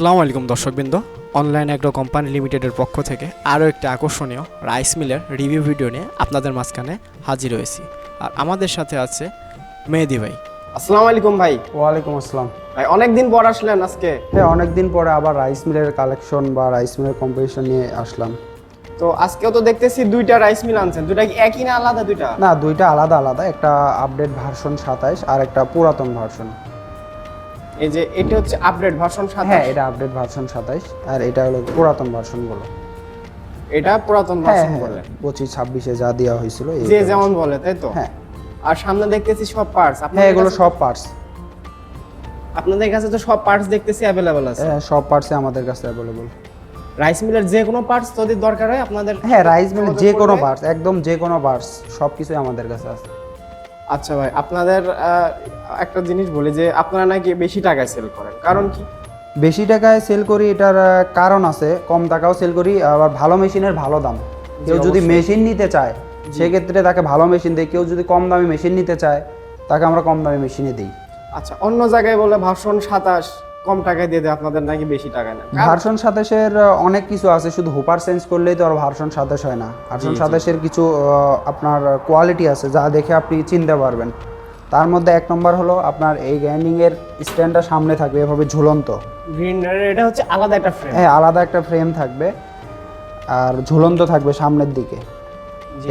আসসালামু আলাইকুম দর্শকবৃন্দ। অনলাইন অ্যাগ্রো কোম্পানি লিমিটেডের পক্ষ থেকে আরও একটি আকর্ষণীয় রাইস মিলের রিভিউ ভিডিও নিয়ে আপনাদের মাঝখানে হাজির হয়েছি। আর আমাদের সাথে আছে মেহেদি ভাই। আসসালামু আলাইকুম ভাই। ওয়ালাইকুম আসসালাম। ভাই অনেকদিন পর আসলেন আজকে। হ্যাঁ অনেকদিন পরে আবার রাইস মিলের কালেকশন বা রাইস মিলের কম্পিটিশন নিয়ে আসলাম। তো আজকেও তো দেখতেছি দুইটা রাইস মিল আনছেন। দুইটা কি একই না আলাদা দুইটা? না দুইটা আলাদা আলাদা। একটা আপডেট ভার্সন সাতাইশ আর একটা পুরাতন ভার্সন এই যে এটা হচ্ছে আপডেট ভার্সন হ্যাঁ এটা আপডেট ভার্সন সাতাইশ আর এটা হলো পুরাতন ভার্সনগুলো এটা পুরাতন হ্যাঁ ভার্সন হ্যাঁ বলে। পঁচিশ ছাব্বিশে যা দেওয়া হয়েছিল যে যেমন বলে তাই তো? হ্যাঁ। আর সামনে দেখতেছি সব পার্টস হ্যাঁ এগুলো সব পার্টস আপনাদের কাছে তো সব পার্টস দেখতেছি অ্যাভেলেবল আছে। হ্যাঁ সব পার্টসে আমাদের কাছে অ্যাভেলেবল রাইস মিলের যে কোনো পার্টস যদি দরকার হয় আপনাদের হ্যাঁ রাইস মিলের যে কোনো পার্টস একদম যে কোনো পার্টস সব কিছুই আমাদের কাছে আছে। আচ্ছা ভাই আপনাদের একটা জিনিস বলি যে আপনারা নাকি বেশি টাকায় সেল করেন কারণ কি? বেশি টাকায় সেল করি এটার কারণ আছে কম টাকাও সেল করি আবার ভালো মেশিনের ভালো দাম। কেউ যদি মেশিন নিতে চায় সেক্ষেত্রে তাকে ভালো মেশিন দেয় কেউ যদি কম দামি মেশিন নিতে চায় তাকে আমরা কম দামি মেশিনে দিই। আচ্ছা অন্য জায়গায় বলে ভাষণ সাতাশ কম টাকায় দিয়ে দেয় আপনাদের নাকি বেশি টাকা না ভার্সন সাতাশের অনেক কিছু আছে শুধু হুপার চেঞ্জ করলেই তো আর ভার্সন সাতাশ হয় না। ভার্সন সাতাশের কিছু আপনার কোয়ালিটি আছে যা দেখে আপনি চিনতে পারবেন। তার মধ্যে এক নম্বর হলো আপনার এই গ্যান্ডিংয়ের স্ট্যান্ডটা সামনে থাকবে এভাবে ঝুলন্ত। গ্রিন এটা হচ্ছে আলাদা একটা ফ্রেম হ্যাঁ আলাদা একটা ফ্রেম থাকবে আর ঝুলন্ত থাকবে সামনের দিকে।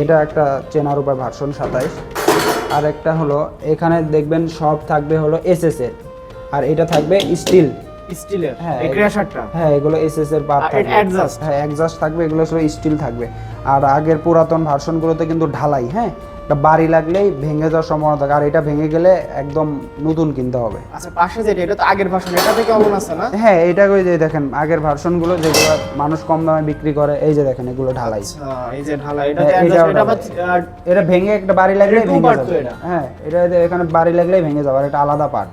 এটা একটা চেনার উপায় ভার্সন সাতাইশ আর একটা হলো এখানে দেখবেন সব থাকবে হলো এসএস এর আর এটা থাকবে স্টিল। স্টিলের হ্যাঁ, এই ক্র্যাশারটা? হ্যাঁ এগুলো এসএস এর পার্ট আর থাকবে। এটা হ্যাঁ এক্সজাস্ট থাকবে এগুলো সব স্টিল থাকবে। আর আগের পুরাতন ভার্সনগুলোতে কিন্তু ঢালাই হ্যাঁ? এটা বাড়ি লাগলেই ভেঙে যাওয়ার সম্ভাবনা থাকে। আর এটা ভেঙে গেলে একদম নতুন কিনতে হবে। আচ্ছা পাশে যেটা এটা তো আগের ভার্সন এটা থেকে কেমন আছে না? হ্যাঁ এটা ওই যে দেখেন আগের ভার্সনগুলো যেগুলো মানুষ কম দামে বিক্রি করে এই যে দেখেন এগুলো ঢালাই। আচ্ছা, এই যে ঢালা এটা হ্যাঁ, এটা ঢালাই। ভেঙে একটা বাড়ি লাগলে ভেঙে যাবে। হ্যাঁ এটা এখানে বাড়ি লাগলেই ভেঙে যাবে আর এটা আলাদা পার্ট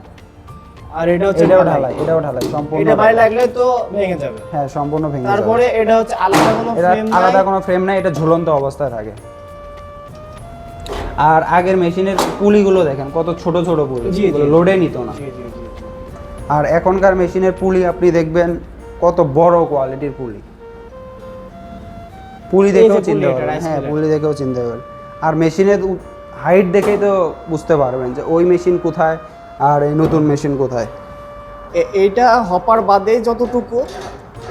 আর এটা হচ্ছে এটাও ঢালাই। এটাও ঢালাই সম্পূর্ণ এটা বাইরে লাগলে তো ভেঙে যাবে। হ্যাঁ সম্পূর্ণ ভেঙে যাবে। তারপরে এটা হচ্ছে আলাদা কোনো ফ্রেম আলাদা কোনো ফ্রেম নাই এটা ঝুলন্ত অবস্থায় থাকে। আর আগের মেশিনের পুলিগুলো দেখেন কত ছোট ছোট পুলি লোডে নিত না। আর এখনকার মেশিনের পুলি আপনি দেখবেন কত বড় কোয়ালিটির পুলি। পুলি দেখেও চিনতে পারবেন। হ্যাঁ পুলি দেখেও চিনতে পারবেন। আর মেশিনের হাইট দেখেই তো বুঝতে পারবেন যে ওই মেশিন কোথায় আর এই নতুন মেশিন কোথায়? এইটা হপার বাদে যতটুকু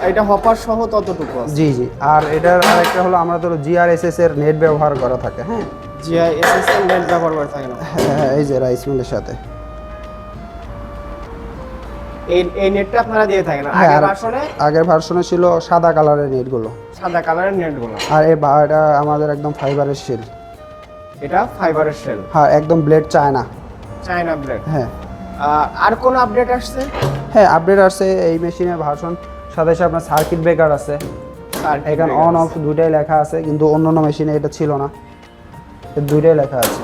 এটা হপার সহ ততটুকু জি জি। আর এটার আরেকটা হলো আমরা তো জিআরএসএস এর নেট ব্যবহার করা থাকে হ্যাঁ? জিআই এসএসএল নেট ব্যবহার করে থাকে না। হ্যাঁ এই যে রাইস মিলের সাথে। এই এই নেটটা আপনারা দিয়ে থাকেন। হ্যাঁ, আগের ভার্সনে? আগের ভার্সনে ছিল সাদা কালারের নেটগুলো সাদা কালারের নেটগুলো আর এই এটা আমাদের একদম ফাইবারের শেল এটা ফাইবারের শেল হ্যাঁ একদম ব্লেড চায় না চায়না ব্লেড হ্যাঁ। আর কোন আপডেট আসছে? হ্যাঁ আপডেট আসছে এই মেশিনের ভার্সন সাথে সাথে আপনার সার্কিট ব্রেকার আছে। এখানে অন অফ। দুইটাই লেখা আছে কিন্তু অন্য অন্য মেশিনে এটা ছিল না। দুইটাই লেখা আছে।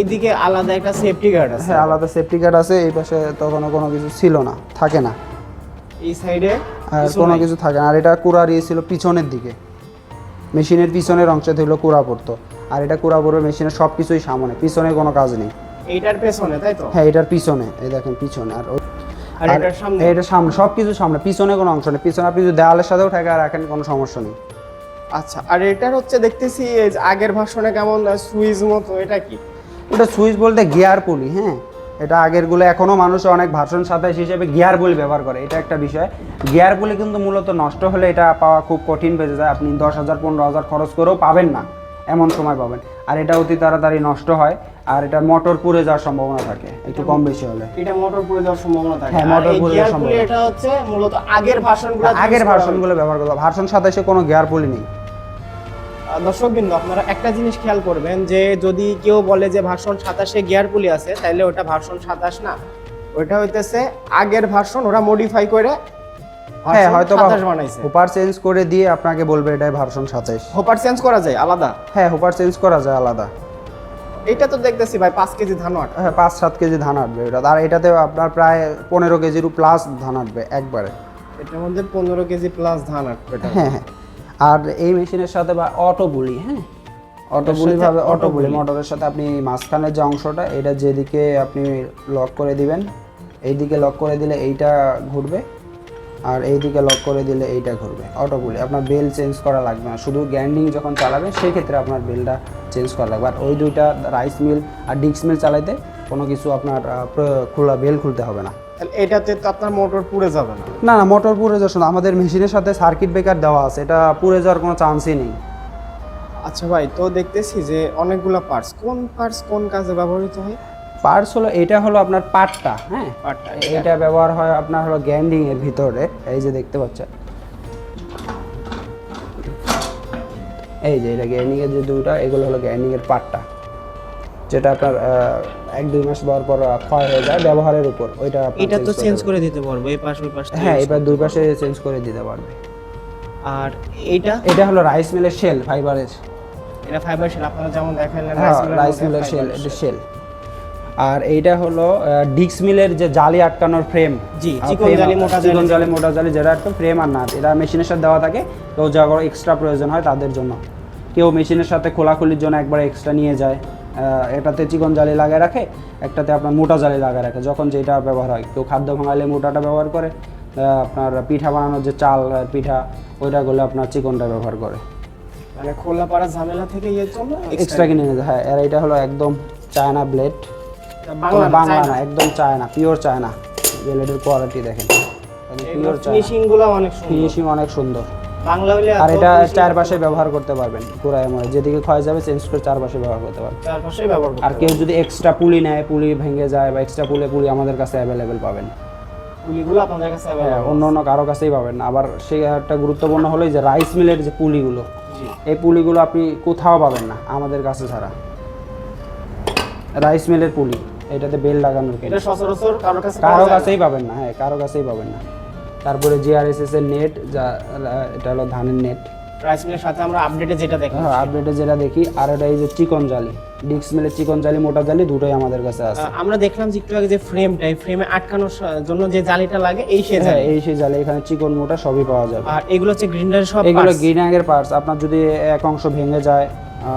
এইদিকে আলাদা একটা সেফটি গার্ড আছে। হ্যাঁ আলাদা সেফটি কার্ড আছে এই পাশে তখনও কোনো কিছু ছিল না থাকে না। এই সাইডে আর কোনো কিছু থাকে না। আর এটা কুড়া ছিল পিছনের দিকে। মেশিনের পিছনের অংশে ধরলো কুড়া পড়তো আর এটা কুড়া পড়বে মেশিনের সব কিছুই সামনে পিছনে কোনো কাজ নেই। এইটার পেছনে তাই তো? হ্যাঁ এটার পিছনে। এই দেখেন পিছনে। আর আর এটার সামনে? এটা সামনে সব কিছু সামনে পিছনে কোনো অংশ নেই। পিছনে আপনি যদি দেওয়ালের সাথেও ঠেকা রাখেন কোনো সমস্যা নেই। আচ্ছা আর এটার হচ্ছে দেখতেছি এই যে আগের ভার্সনে কেমন সুইচ মতো এটা কি? ওটা সুইচ বলতে গিয়ার পুলি হ্যাঁ? এটা আগের আগেরগুলো এখনও মানুষ অনেক ভার্সন সাতাইশ হিসেবে গিয়ার পুলি ব্যবহার করে এটা একটা বিষয়। গিয়ার পুলি কিন্তু মূলত নষ্ট হলে এটা পাওয়া খুব কঠিন পেয়ে যায়। আপনি দশ হাজার পনেরো হাজার খরচ করেও পাবেন না। এমন সময় পাবেন। আর এটা অতি তাড়াতাড়ি নষ্ট হয় আর এটা মোটর পুড়ে যাওয়ার সম্ভাবনা থাকে একটু কম বেশি হলে। এটা মোটর পুড়ে যাওয়ার সম্ভাবনা থাকে। হ্যাঁ, মোটর পুড়ে যাওয়ার সম্ভাবনা। এটা হচ্ছে মূলত আগের ভার্সনগুলো আগের ভার্সনগুলো ব্যবহার করতে ভার্সন সাতাইশে কোনো গিয়ার পুলি নেই। দর্শক বিন্দু আপনারা একটা জিনিস খেয়াল করবেন যে যদি কেউ বলে যে ভার্সন সাতাশে গিয়ার পুলি আছে তাহলে ওটা ভার্সন সাতাশ না। ওটা হইতেছে আগের ভার্সন ওরা মডিফাই করে হ্যাঁ হয়তো বানাইছে। হুপার চেঞ্জ করে দিয়ে আপনাকে বলবে এটাই ভার্সন সাতাইশ হোপার চেঞ্জ করা যায় আলাদা? হ্যাঁ হুপার চেঞ্জ করা যায় আলাদা। এটা তো দেখতেছি ভাই পাঁচ কেজি ধান আট হ্যাঁ পাঁচ সাত কেজি ধান আটবে এটা। আর এটাতে আপনার প্রায় পনেরো কেজিরও প্লাস ধান আটবে একবারে। এটার মধ্যে পনেরো কেজি প্লাস ধান আটবে এটা। হ্যাঁ হ্যাঁ। আর এই মেশিনের সাথে বা অটো বুলি হ্যাঁ? অটো বুলি ভাবে অটো বুলি বুলি। মোটরের সাথে আপনি মাঝখানের যে অংশটা এটা যেদিকে আপনি লক করে দিবেন এইদিকে লক করে দিলে এইটা ঘুরবে। আর এইদিকে লক করে দিলে এইটা ঘুরবে। অটো পুলি আপনার বেল চেঞ্জ করা লাগবে না। শুধু গ্যান্ডিং যখন চালাবেন সেই ক্ষেত্রে আপনার বেলটা চেঞ্জ করা লাগবে। আর ওই দুইটা রাইস মিল আর ডিক্স মিল চালাইতে কোনো কিছু আপনার খোলা বেল খুলতে হবে না। তাহলে এটাতে তো আপনার মোটর পুড়ে যাবে না। না না মোটর পুড়ে যাওয়ার সময় আমাদের মেশিনের সাথে সার্কিট ব্রেকার দেওয়া আছে। এটা পুড়ে যাওয়ার কোনো চান্সই নেই। আচ্ছা ভাই তো দেখতেছি যে অনেকগুলো পার্টস কোন পার্টস কোন কাজে ব্যবহৃত হয়? পার্টস হলো এটা হলো আপনার পার্টটা হ্যাঁ? এটা। ব্যবহার হয় আপনার হলো গ্যান্ডিং এর ভিতরে এই যে দেখতে পাচ্ছেন। এই যে এটা গ্যান্ডিং এর যে দুটো এগুলো হলো গ্যান্ডিং এর পার্টটা যেটা আপনার এক দুই মাস পর পর ক্ষয় হয়ে যায় ব্যবহারের উপর ওইটা এটা তো চেঞ্জ করে দিতে পারব এই পাশ ওই পাশ হ্যাঁ এবার দুই পাশে চেঞ্জ করে দিতে পারবে। আর এটা? এটা হলো রাইস মিলের শেল ফাইবারের এটা ফাইবার শেল আপনারা যেমন দেখালেন রাইস মিলের শেল এটা শেল আর এইটা হলো ডিক্স মিলের যে জালি আটকানোর ফ্রেম জি, চিকন জালি, মোটা জালি। চিকন জালি। মোটা জালি যেটা একটা ফ্রেম আর নাট এটা মেশিনের সাথে দেওয়া থাকে তো যারা এক্সট্রা প্রয়োজন হয় তাদের জন্য। কেউ মেশিনের সাথে খোলাখুলির জন্য একবার এক্সট্রা নিয়ে যায় এটাতে চিকন জালি লাগিয়ে রাখে একটাতে আপনার মোটা জালি লাগিয়ে রাখে যখন যেটা ব্যবহার হয়। কেউ খাদ্য ভাঙালে মোটাটা ব্যবহার করে আপনার পিঠা বানানোর যে চাল পিঠা ওইটা গুলো আপনার চিকনটা ব্যবহার করে। মানে খোলা পাড়া ঝামেলা থেকে এর জন্য এক্সট্রা কিনে নিয়ে যায় হ্যাঁ আর এটা হলো একদম চায়না ব্লেড বাংলা না একদম পিওর কোয়ালিটি দেখেন। পিওর চায়না ফিনিশিংগুলো অনেক ফিনিশিং অনেক সুন্দর। বাংলা হলে আর এটা চারপাশে ব্যবহার করতে পারবেন যেদিকে ক্ষয় যাবে চেঞ্জ করে চারপাশে ব্যবহার করতে পারবেন। চারপাশে ব্যবহার আর কেউ যদি এক্সট্রা পুলি নেয় পুলি ভেঙে যায় বা এক্সট্রা পুলে পুলি আমাদের কাছে অ্যাভেলেবেল পাবেন। গুলিগুলো আপনাদের কাছে হ্যাঁ অন্য অন্য কারও কাছেই পাবেন আবার সেই একটা গুরুত্বপূর্ণ হলো যে রাইস মিলের যে পুলিগুলো এই পুলিগুলো আপনি কোথাও পাবেন না আমাদের কাছে ছাড়া। রাইস মিলের পুলি। এটাতে বেল লাগানোর কেন এটা সচরাচর কারোর কাছে কারও। কাছেই পাবেন না হ্যাঁ কারও কাছেই পাবেন না। তারপরে জিআরএসএস এর নেট যা এটা হলো ধানের নেট রাইস মিলের সাথে আমরা আপডেটে যেটা দেখি হ্যাঁ আপডেটে যেটা দেখি আর এটা এই যে চিকন জালি ডিক্স মিলের চিকন জালি মোটা জালি দুটোই আমাদের কাছে আছে। আমরা দেখলাম যে একটু আগে যে ফ্রেমটা এই ফ্রেমে আটকানোর জন্য যে জালিটা লাগে এই সে হ্যাঁ জালি। এই সেই জালি এখানে চিকন মোটা সবই পাওয়া যাবে। আর এগুলো হচ্ছে গ্রিন্ডার সব এগুলো। গ্রিনাগের পার্টস আপনার যদি এক অংশ ভেঙে যায়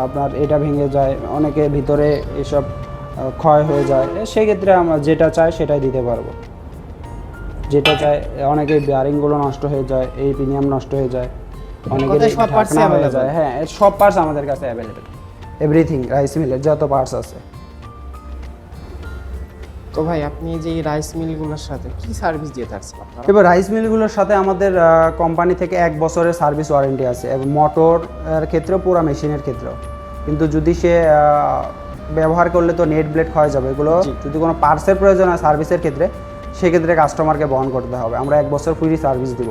আপনার এটা ভেঙে যায় অনেকে ভিতরে এসব ক্ষয় হয়ে যায় এ, সেই ক্ষেত্রে আমরা যেটা চাই সেটাই দিতে পারব। যেটা চাই অনেকে বেয়ারিংগুলো নষ্ট হয়ে যায় এই প্রিমিয়াম নষ্ট হয়ে যায় অনেকে সব ই হয়ে যায় হ্যাঁ সব পার্টস আমাদের কাছে অ্যাভেলেবেল এভরিথিং রাইস মিলের যত পার্টস আছে। তো ভাই আপনি যে রাইস মিলগুলোর সাথে কি সার্ভিস দিয়ে থাকছেন আপনারা? এবার রাইস মিলগুলোর সাথে আমাদের কোম্পানি থেকে এক বছরের সার্ভিস ওয়ারেন্টি আছে। এবং মোটর এর ক্ষেত্রেও পুরো মেশিনের ক্ষেত্রেও। কিন্তু যদি সে ব্যবহার করলে তো নেট ব্লেড ক্ষয় যাবে। এগুলো যদি কোনো পার্টসের প্রয়োজন হয় সার্ভিসের ক্ষেত্রে সেক্ষেত্রে কাস্টমারকে বহন করতে হবে। আমরা এক বছর ফ্রি সার্ভিস দিব।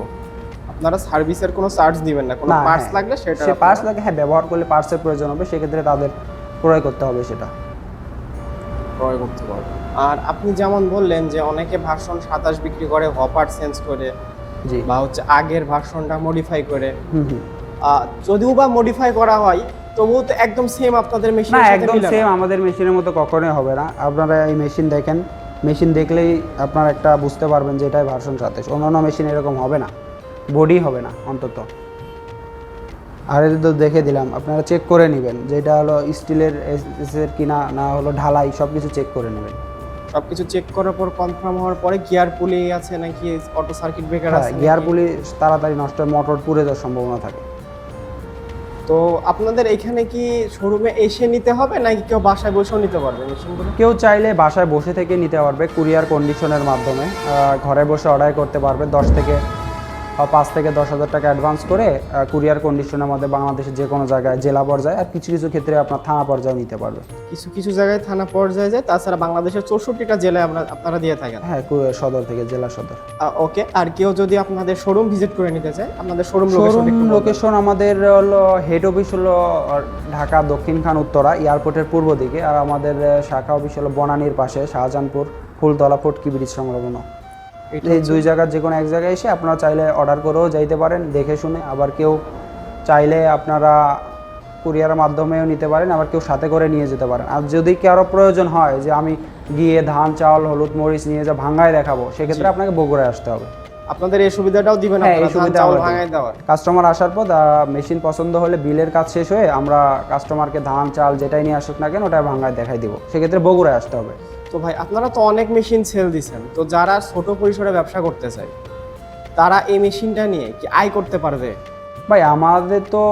আপনারা সার্ভিসের কোনো চার্জ দিবেন না। কোনো পার্টস হ্যাঁ। লাগলে সেটা সে পার্টস লাগে হ্যাঁ ব্যবহার করলে পার্টসের প্রয়োজন হবে সেক্ষেত্রে তাদের ক্রয় করতে হবে সেটা। ক্রয় করতে পারবেন আর আপনি যেমন বললেন যে অনেকে ভার্সন সাতাশ বিক্রি করে হপার চেঞ্জ করে জি। বা হচ্ছে আগের ভার্সনটা মডিফাই করে। যদিও বা মডিফাই করা হয় তবুও তো একদম সেম আপনাদের না মেশিনের সাথে একদম সেম আমাদের মেশিনের মতো কখনোই হবে না। আপনারা এই মেশিন দেখেন। মেশিন দেখলেই আপনারা একটা বুঝতে পারবেন যে এটাই ভার্সন সাতাশ অন্যান্য মেশিন এরকম হবে না। বডি হবে না অন্তত। আর এটা তো দেখে দিলাম আপনারা চেক করে নেবেন যে এটা হলো স্টিলের এর কিনা না হলো ঢালাই সব কিছু চেক করে নেবেন। সবকিছু চেক করার পর কনফার্ম হওয়ার পরে গিয়ার পুলি আছে নাকি অটো সার্কিট ব্রেকার আছে গিয়ার পুলি তাড়াতাড়ি নষ্ট হয়, মোটর পুড়ে যাওয়ার সম্ভাবনা থাকে। তো আপনাদের এখানে কি শোরুমে এসে নিতে হবে নাকি কেউ বাসায় বসেও নিতে পারবে মেশিনগুলো কেউ চাইলে বাসায় বসে থেকে নিতে পারবে কুরিয়ার কন্ডিশনের মাধ্যমে। ঘরে বসে অর্ডার করতে পারবে, দশ থেকে পাঁচ থেকে দশ হাজার টাকা অ্যাডভান্স করে কুরিয়ার কন্ডিশনের মধ্যে বাংলাদেশের যে কোনো জায়গায় জেলা পর্যায়ে আর কিছু কিছু ক্ষেত্রে আপনার থানা পর্যায়ে নিতে পারবে। কিছু কিছু জায়গায় থানা পর্যায়ে যায় তাছাড়া বাংলাদেশের চৌষট্টিটা জেলায় আমরা আপনারা দিয়ে থাকেন। হ্যাঁ সদর থেকে জেলা সদর। ওকে আর কেউ যদি আপনাদের শোরুম ভিজিট করে নিতে চায় আপনাদের শোরুম শোরুম লোকেশন লোকেশন আমাদের হলো হেড অফিস হলো ঢাকা দক্ষিণ খান উত্তরা এয়ারপোর্টের পূর্ব দিকে আর আমাদের শাখা অফিস হলো বনানীর পাশে শাহজাহানপুর ফুলতলা ফটকি ব্রিজ সংলগ্ন। এই দুই জায়গার যে কোনো এক জায়গায় এসে আপনারা চাইলে অর্ডার করেও যাইতে পারেন দেখে শুনে। আবার কেউ চাইলে আপনারা কুরিয়ারের মাধ্যমেও নিতে পারেন আবার কেউ সাথে করে নিয়ে যেতে পারেন। আর যদি কারও প্রয়োজন হয় যে আমি গিয়ে ধান চাল হলুদ মরিচ নিয়ে যা ভাঙ্গায় দেখাবো সেক্ষেত্রে আপনাকে বগুড়ায় আসতে হবে। আপনাদের এই সুবিধাটাও দিবেন হ্যাঁ, এই সুবিধা কাস্টমার আসার পর মেশিন পছন্দ হলে বিলের কাজ শেষ হয়ে আমরা কাস্টমারকে ধান চাল যেটাই নিয়ে আসুক না কেন ওটা ভাঙ্গায় দেখাই দিব। সেক্ষেত্রে বগুড়ায় আসতে হবে। তো ভাই, আপনারা তো অনেক মেশিন সেল দিচ্ছেন তো যারা ছোট পরিসরে ব্যবসা করতে চায়, তারা এই মেশিনটা নিয়ে কি আয় করতে পারবে? ভাই আমাদের তো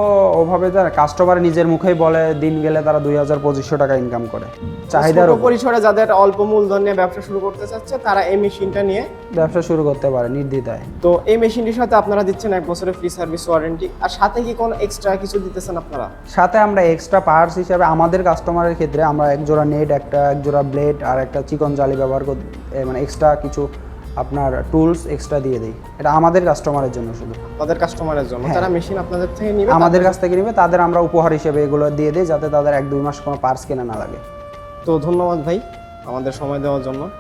ওভাবে কাস্টমার নিজের মুখেই বলে দিন গেলে তারা দুই হাজার পঁচিশশো টাকা ইনকাম করে। চাহিদার পরিসরে যাদের অল্প মূলধন নিয়ে ব্যবসা শুরু করতে চাচ্ছে তারা এই মেশিনটা নিয়ে ব্যবসা শুরু করতে পারে নির্দ্বিধায়। তো এই মেশিনটির সাথে আপনারা দিচ্ছেন এক বছরের ফ্রি সার্ভিস ওয়ারেন্টি আর সাথে কি কোনো এক্সট্রা কিছু দিতেছেন আপনারা? সাথে আমরা এক্সট্রা পার্টস হিসাবে আমাদের কাস্টমারের ক্ষেত্রে আমরা এক জোড়া নেট একটা এক জোড়া ব্লেড আর একটা চিকন জালি ব্যবহার করি মানে এক্সট্রা কিছু আপনার টুলস এক্সট্রা দিয়ে দিই। এটা আমাদের কাস্টমারের জন্য শুধু। তাদের কাস্টমারের জন্য। হ্যাঁ। তারা মেশিন আপনাদের থেকে নিবে আমাদের কাছ থেকে নিবে তাদের আমরা উপহার হিসেবে এগুলো দিয়ে দেই যাতে তাদের এক দুই মাস কোনো পার্স কেনা না লাগে। তো ধন্যবাদ ভাই আমাদের সময় দেওয়ার জন্য।